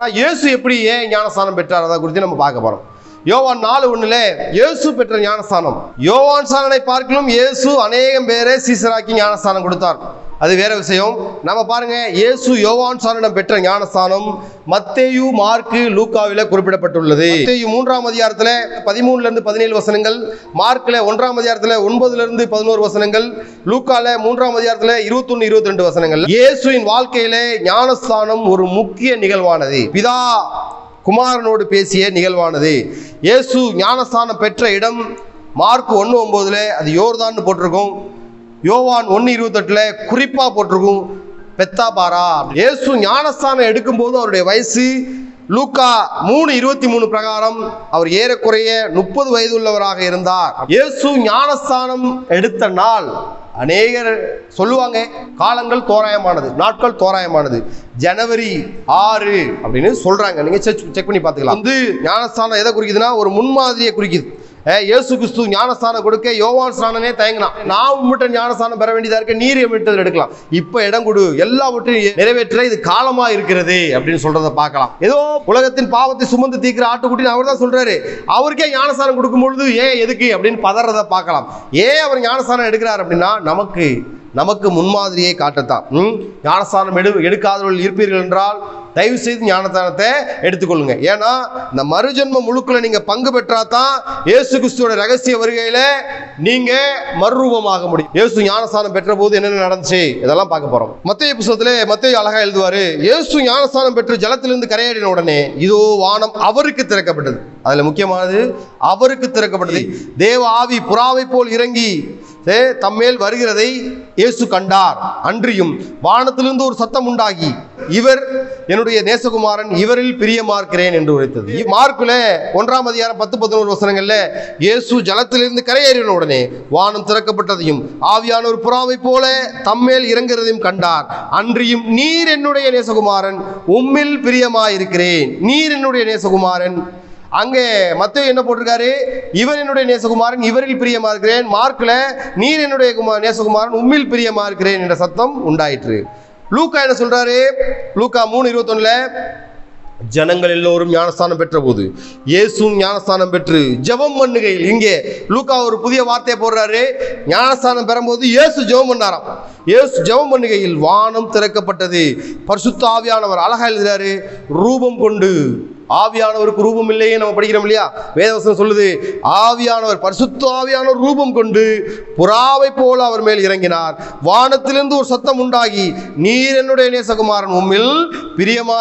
ஆனால் இயேசு எப்படி ஏன் ஞானஸ்தானம் பெற்றார்? அதை குறித்து நம்ம பார்க்க போகிறோம் யோவான் நாலு ஒன்றுல இயேசு பெற்ற ஞானஸ்தானம். யோவான் சாலனை பார்க்கலும் இயேசு அநேகம் பேரை சீசராக்கி ஞானஸ்தானம் கொடுத்தார். அது வேற விஷயம். நம்ம பாருங்க இயேசு யோவான் சாலனம் பெற்ற ஞானஸ்தானம் மத்தேயு மார்க்கு லூக்காவில குறிப்பிடப்பட்டுள்ளது. மத்தேயு மூன்றாம் அதிகாரத்துல பதிமூணுல இருந்து பதினேழு வசனங்கள் மார்க்ல ஒன்றாம் அதிகாரத்துல ஒன்பதுல இருந்து பதினோரு வசனங்கள் லூக்கால மூன்றாம் அதிகாரத்துல இருபத்தொன்னு இருபத்தி ரெண்டு வசனங்கள். இயேசுவின் வாழ்க்கையில ஞானஸ்தானம் ஒரு முக்கிய நிகழ்வானது. பிதா குமாரனோடு பேசிய நிகழ்வானது. இயேசு ஞானஸ்தானம் பெற்ற இடம் மார்க் ஒன்று ஒம்போதுல அது யோர்தான்னு போட்டிருக்கும். யோவான் ஒன்று இருபத்தெட்டில் குறிப்பாக போட்டிருக்கும் பெத்தாபாரா. இயேசு ஞானஸ்தானம் எடுக்கும்போது அவருடைய வயசு லூக்கா மூணு இருபத்தி மூணு பிரகாரம் அவர் ஏறக்குறைய முப்பது வயது உள்ளவராக இருந்தார். இயேசு ஞானஸ்தானம் எடுத்த நாள் அநேகர் சொல்லுவாங்க காலங்கள் தோராயமானது நாட்கள் தோராயமானது. ஜனவரி ஆறு அப்படின்னு சொல்றாங்க. நீங்க செக் செக் பண்ணி பார்த்துக்கலாம். வந்து ஞானஸ்தானம் எதை குறிக்குதுன்னா ஒரு முன்மாதிரியை குறிக்குது. இயேசு கிறிஸ்து ஞானஸ்தானம் கொடுக்க யோவான் ஸ்நானனே தயங்கினான். நான் உம்மிட்ட ஞானஸ்தானம் பெற வேண்டியதா இருக்க நீர் எம்மிட்டதில் எடுக்கலாம். இப்போ இடம் கொடு எல்லாவற்றையும் நிறைவேற்ற இது காலமா இருக்கிறது அப்படின்னு சொல்றதை பார்க்கலாம். ஏதோ உலகத்தின் பாவத்தை சுமந்து தீக்கிற ஆட்டுக்குட்டின்னு அவர் தான் சொல்றாரு. அவருக்கே ஞானஸ்தானம் கொடுக்கும் பொழுது ஏன் எதுக்கு அப்படின்னு பதறதை பார்க்கலாம். ஏன் அவர் ஞானஸ்தானம் எடுக்கிறார் அப்படின்னா நமக்கு நமக்கு முன்மாதிரியை காட்டத்தான்? ஞானஸ்தானம் எடு எடுக்காதவர்கள் இருப்பீர்கள் என்றால் தயவு செய்து ஞானஸ்தானத்தை எடுத்துக்கொள்ளுங்க. ஏன்னா இந்த மறுஜென்ம முழுக்குல நீங்க பங்கு பெற்றாதான் இயேசு கிறிஸ்துவோட ரகசிய வருகையில நீங்க மறுரூபமாக முடியும். இயேசு ஞானஸ்தானம் பெற்ற போது என்னென்ன நடந்துச்சு? இதெல்லாம் பார்க்க போறோம். மத்திய புஸ்தகத்திலே மத்திய அழகா எழுதுவாரு இயேசு ஞானஸ்தானம் பெற்று ஜலத்திலிருந்து கரையேறின உடனே இதோ வானம் அவருக்கு திறக்கப்பட்டது. அதுல முக்கியமானது அவருக்கு திறக்கப்பட்டது. தேவ ஆவி புறாவை போல் இறங்கி தம்மேல் வருகிறதை இயேசு கண்டார். அன்றியும் வானத்திலிருந்து ஒரு சத்தம் உண்டாகி இவர் என்னுடைய நேசகுமாரன் இவரில் பிரியமார்க்கிறேன் என்று உரைத்தது. மார்க்குல ஒன்றாம் அதிகாரம் பத்து பதினோரு வசனங்கள்ல இயேசு ஜலத்திலிருந்து கரையேறின உடனே வானம் திறக்கப்பட்டதையும் ஆவியான ஒரு புறாவை போல தம்மேல் இறங்குறதையும் கண்டார். அன்றியும் நீர் என்னுடைய நேசகுமாரன் உம்மில் பிரியமாயிருக்கிறேன். நீர் என்னுடைய நேசகுமாரன் அங்கே மத்திய என்ன போட்டிருக்காரு? இவர் என்னுடைய நேசகுமாரன் இவரில் பிரியமா இருக்கிறேன் மார்க்ல நீர் என்னுடைய நேசகுமாரன் உம்மில் பிரியமா இருக்கிறேன் என்ற சத்தம் உண்டாயிற்று. லூக்கா என்ன சொல்றாரு? லூக்கா மூணு இருபத்தொன்னுல ஜனங்கள் எல்லோரும் ஞானஸ்தானம் பெற்ற போது இயேசும் ஞானஸ்தானம் பெற்று ஜெபம் பண்ணுகையில் இங்கே லூக்கா ஒரு புதிய வார்த்தையை போடுறாரு. ஞானஸ்தானம் பெறும்போது இயேசு ஜெபம் பண்ணாராம். இயேசு ஜெபம் பண்ணுகையில் வானம் திறக்கப்பட்டது. பரிசுத்த ஆவியானவர் அழகா எழுதுறாரு. ரூபம் கொண்டு ஆவியானவருக்கு ரூபம் இல்லையே நம்ம படிக்கிறோம் இல்லையா? வேதவசனம் சொல்லுது ஆவியானவர் பரிசுத்த ஆவியானவர் ரூபம் கொண்டு புறாவை போல அவர் மேல் இறங்கினார். வானத்திலிருந்து ஒரு சத்தம் உண்டாகி நீர் என்னுடைய நேசகுமாரன் உம்மில் பிரியமா